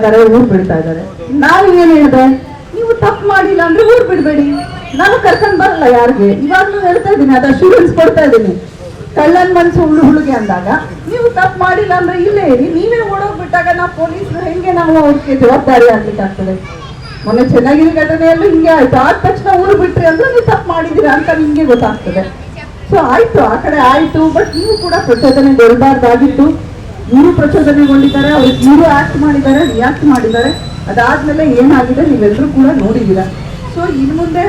ಊರ್ ಬಿಡ್ತಾ ಇದ್ದಾರೆ. ನಾನು ಏನ್ ಹೇಳಿದೆ? ನೀವು ತಪ್ಪು ಮಾಡಿಲ್ಲ ಅಂದ್ರೆ ಊರ್ ಬಿಡ್ಬೇಡಿ. ನಾನು ಕರ್ಕೊಂಡ್ ಬರಲ್ಲ ಯಾರಿಗೆ? ಇವಾಗ್ಲೂ ಹೇಳ್ತಾ ಇದ್ದೀನಿ, ಅದ ಅಶ್ಯೂರೆನ್ಸ್ ಕೊಡ್ತಾ ಇದ್ದೀನಿ. ಕಳ್ಳನ್ ಮನ್ಸು ಹುಳು ಹುಳುಗೆ ಅಂದಾಗ, ನೀವು ತಪ್ಪು ಮಾಡಿಲ್ಲ ಅಂದ್ರೆ ಇಲ್ಲೇ ಇರಿ. ನೀವೇ ಓಡೋಗ್ಬಿಟ್ಟಾಗ ನಾವು ಪೊಲೀಸರು ಹೆಂಗೆ ನಾವು ಅವ್ರಿಗೆ ಜವಾಬ್ದಾರಿ ಆಗ್ಲಿಕ್ಕೆ ಆಗ್ತದೆ ಮೊನ್ನೆ ಚೆನ್ನಾಗಿರೋ ಘಟನೆಯಲ್ಲೂ ಹಿಂಗೆ ಆಯ್ತು. ಆದ ತಕ್ಷಣ ಊರು ಬಿಟ್ರಿ ಅಂದ್ರೆ ನೀವು ತಪ್ಪು ಮಾಡಿದೀರಾ ಅಂತ ನಿಮ್ಗೆ ಗೊತ್ತಾಗ್ತದೆ. ಸೊ ಆಯ್ತು, ಆ ಕಡೆ ಆಯ್ತು ಬಟ್ ನೀವು ಕೂಡ ಪ್ರಚೋದನೆಗೊಳ್ಬಾರ್ದಾಗಿತ್ತು ಇವರು ಪ್ರಚೋದನೆಗೊಂಡಿದ್ದಾರೆ ಅವ್ರು ಇವರು ಆಕ್ಟ್ ಮಾಡಿದ್ದಾರೆ ರಿಯಾಕ್ಟ್ ಮಾಡಿದ್ದಾರೆ. ಅದಾದ್ಮೇಲೆ ಏನಾಗಿದೆ ನೀವೆಲ್ಲರೂ ಕೂಡ ನೋಡಿದ್ದೀರಾ? ಸೊ ಇನ್ ಮುಂದೆ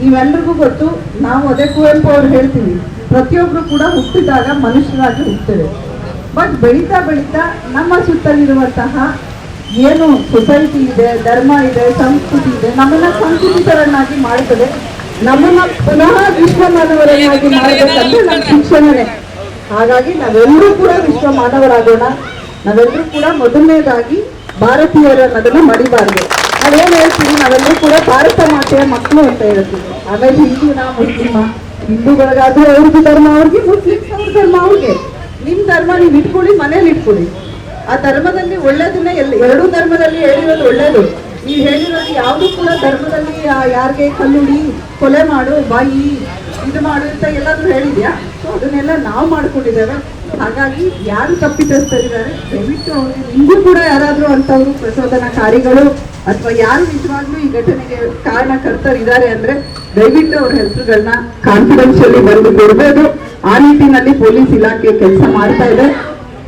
ನೀವೆಲ್ರಿಗೂ ಗೊತ್ತು ನಾವು ಅದೇ ಕುವೆಂಪು ಅವ್ರು ಹೇಳ್ತೀವಿ ಪ್ರತಿಯೊಬ್ರು ಕೂಡ ಹುಟ್ಟಿದಾಗ ಮನುಷ್ಯರಾಗಿ ಹುಟ್ಟುತ್ತೇವೆ ಬಟ್ ಬೆಳೀತಾ ಬೆಳೀತಾ ನಮ್ಮ ಸುತ್ತಲಿರುವಂತಹ ಏನು ಸೊಸೈಟಿ ಇದೆ ಧರ್ಮ ಇದೆ ಸಂಸ್ಕೃತಿ ಇದೆ ನಮ್ಮನ್ನ ಸಂಸ್ಕೃತಿಕರನ್ನಾಗಿ ಮಾಡ್ತದೆ ನಮ್ಮನ್ನ ಪುನಃ ವಿಶ್ವ ಮಾನವರನ್ನಾಗಿ ಮಾಡಬೇಕಂದ್ರೆ ನಮ್ಮ ಶಿಕ್ಷಣನೇ ಹಾಗಾಗಿ ನಾವೆಲ್ಲರೂ ಕೂಡ ವಿಶ್ವ ಮಾನವರಾಗೋಣ ನಾವೆಲ್ಲರೂ ಕೂಡ ಮೊದಲನೇದಾಗಿ ಭಾರತೀಯರನ್ನದನ್ನ ಮಡಿಬಾರ್ದು. ನಾವೇನ್ ಹೇಳ್ತೀವಿ? ನಾವೆಲ್ಲರೂ ಕೂಡ ಭಾರತ ಮಾತೆಯ ಮಕ್ಕಳು ಅಂತ ಹೇಳ್ತೀವಿ. ಆಮೇಲೆ ಹಿಂದೂನ ಮುಸ್ಲಿಮ. ಹಿಂದೂಗಳಿಗಾದ್ರೂ ಅವ್ರದ್ದು ಧರ್ಮ, ಅವ್ರಿಗೆ ಮುಸ್ಲಿಮ್ಸ್ ಅವ್ರ ಧರ್ಮ, ಅವ್ರಿಗೆ. ನಿಮ್ ಧರ್ಮ ನೀವು ಇಟ್ಕೊಳ್ಳಿ, ಮನೇಲಿ ಇಟ್ಕೊಳ್ಳಿ. ಆ ಧರ್ಮದಲ್ಲಿ ಒಳ್ಳೇದನ್ನೇ ಎಲ್ಲ ಎರಡೂ ಧರ್ಮದಲ್ಲಿ ಹೇಳಿರೋದು ಒಳ್ಳೇದು. ನೀವು ಹೇಳಿರೋದು ಯಾವುದು ಕೂಡ ಧರ್ಮದಲ್ಲಿ ಯಾರಿಗೆ ಕಲ್ಲುಡಿ, ಕೊಲೆ ಮಾಡು, ಬಾಯಿ ಇದು ಮಾಡು ಅಂತ ಎಲ್ಲಾದ್ರೂ ಹೇಳಿದ್ಯಾ? ಸೊ ಅದನ್ನೆಲ್ಲ ನಾವು ಮಾಡ್ಕೊಂಡಿದ್ದೇವೆ. ಹಾಗಾಗಿ ಯಾರು ತಪ್ಪಿತಸ್ಥರಿದ್ದಾರೆ, ದಯವಿಟ್ಟು ಅವ್ರಿಗೆ ನಿಮಗೂ ಕೂಡ ಯಾರಾದ್ರೂ ಅಂಥವ್ರು, ಪ್ರಚೋದನಕಾರಿಗಳು, ಅಥವಾ ಯಾರು ನಿಜವಾಗ್ಲೂ ಈ ಘಟನೆಗೆ ಕಾರಣಕರ್ತರಿದ್ದಾರೆ ಅಂದ್ರೆ ದಯವಿಟ್ಟು ಅವ್ರ ಹೆಸರುಗಳನ್ನ ಕಾನ್ಫಿಡೆನ್ಷಿಯಲಿ ಬಂದು ಕೊಡ್ಬೋದು. ಆ ನಿಟ್ಟಿನಲ್ಲಿ ಪೊಲೀಸ್ ಇಲಾಖೆ ಕೆಲಸ ಮಾಡ್ತಾ ಇದೆ.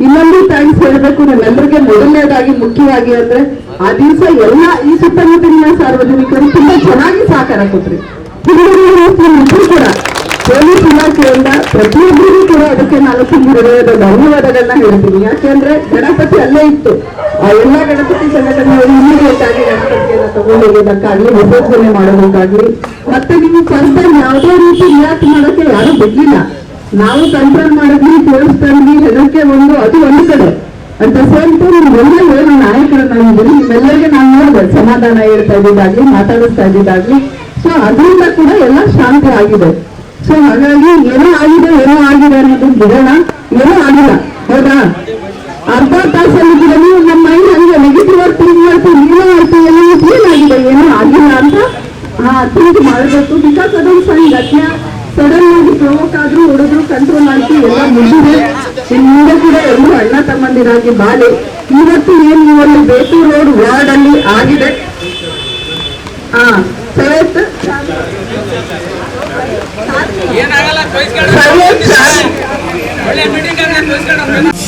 ಇನ್ನೊಂದು ಥ್ಯಾಂಕ್ಸ್ ಹೇಳಬೇಕು ನಮ್ಮೆಲ್ಲರಿಗೆ ಮೊದಲನೇದಾಗಿ ಮುಖ್ಯವಾಗಿ ಅಂದ್ರೆ ಆ ದಿವಸ ಎಲ್ಲ ಈ ಸುತ್ತಮುತ್ತಲಿನ ಸಾರ್ವಜನಿಕರು ತುಂಬಾ ಚೆನ್ನಾಗಿ ಸಹಕಾರ ಕೊಟ್ರಿ. ಇಬ್ರು ಕೂಡ ಪೊಲೀಸ್ ಇಲಾಖೆಯಿಂದ ಪ್ರತಿಯೊಬ್ಬರಿಗೂ ಕೂಡ ಅದಕ್ಕೆ ನಾನು ಹೃದಯದ ಧನ್ಯವಾದಗಳನ್ನ ಹೇಳ್ತೀನಿ. ಯಾಕೆಂದ್ರೆ ಗಣಪತಿ ಅಲ್ಲೇ ಇತ್ತು. ಆ ಎಲ್ಲ ಗಣಪತಿ ಸಂಘಟನೆಯವರು ಇಮಿಡಿಯೇಟ್ ಆಗಿ ಗಣಪತಿಯನ್ನ ತಗೊಂಡೋಗೋದಕ್ಕಾಗ್ಲಿ ವಿಸರ್ಜನೆ ಮಾಡೋದಕ್ಕಾಗ್ಲಿ. ಮತ್ತೆ ನೀವು ಟೈಮ್ ಯಾವುದೇ ರೀತಿ ರಿಯಾಕ್ಟ್ ಮಾಡೋಕೆ ಯಾರು ಬಿಡ್ಲಿಲ್ಲ. ನಾವು ಕಂಟ್ರೋಲ್ ಮಾಡಿದ್ವಿ ಕೇಳಿಸ್ಕೊಂಡ್ವಿ ಹೆದರಿಕೆ ಒಂದು, ಅದು ಒಂದು ಕಡೆ. ಅಂತ ಸೇಮ್ ಟೈಮ್ ನಿಮ್ಮೆಲ್ಲ ಏನು ನಾಯಕರನ್ನಾಗಿದ್ದೀರಿ ನಿಮ್ಮೆಲ್ಲರಿಗೆ ನಾನು ನೋಡಿದೆ. ಸಮಾಧಾನ ಹೇಳ್ತಾ ಇದ್ದಿದ್ದಾಗ್ಲಿ, ಮಾತಾಡಿಸ್ತಾ ಇದ್ದಿದ್ದಾಗ್ಲಿ ಸೊ ಅದರಿಂದ ಕೂಡ ಎಲ್ಲ ಶಾಂತಿ ಆಗಿದೆ. ಸೊ ಹಾಗಾಗಿ ಏನೋ ಆಗಿದೆ ಏನೋ ಆಗಿದೆ ಅನ್ನೋದು ಬಿಡೋಣ ಏನೋ ಆಗಿಲ್ಲ. ಹೌದಾ? ಅರ್ಧ ತಾಸಲ್ಲಿ ನೀವು? ನಮ್ಮ ಮೈಂಡ್ ಹಂಗೆ ನೆಗೆಟಿವ್ ಆಗಿ ಥಿಂಕ್ ಮಾಡ್ತೀವಿ ಏನೋ ಮಾಡ್ತೀವಿ ಏನೋ ಏನಾಗಿದೆ ಏನೋ ಆಗಿಲ್ಲ ಅಂತ? ಥಿಂಕ್ ಮಾಡಬೇಕು. ಬಿಕಾಸ್ ಅದೊಂದು ಸಣ್ಣ ಘಟನೆ ಸಡನ್ ಆಗಿ ಪ್ರಮೋಕ್ ಆದ್ರೂ ಹುಡುಗರು ಕಂಟ್ರೋಲ್ ಆಗಿ ಎಲ್ಲ ಮುಗಿದೆ ಹಿಂದೆ ಕೂಡ ಎಲ್ಲರೂ ಅಣ್ಣ ತಮ್ಮಂದಿರಾಗಿ ಬಾಳಿ. ಇವತ್ತು ಏನ್ ನೀವಲ್ಲಿ ಬೇಕು ರೋಡ್ ವಾರ್ಡ್ ಅಲ್ಲಿ ಆಗಿದೆ. ಹಾ, ಸರ್ ಏನಾಗಲ್ಲ ಕೊಯ್ಸ್ಕೊಂಡು ಒಳ್ಳೆ ಮೀಟಿಂಗ್ ಆಗಲ್ಲ ಕೊಯ್ಸ್ಕೊಂಡು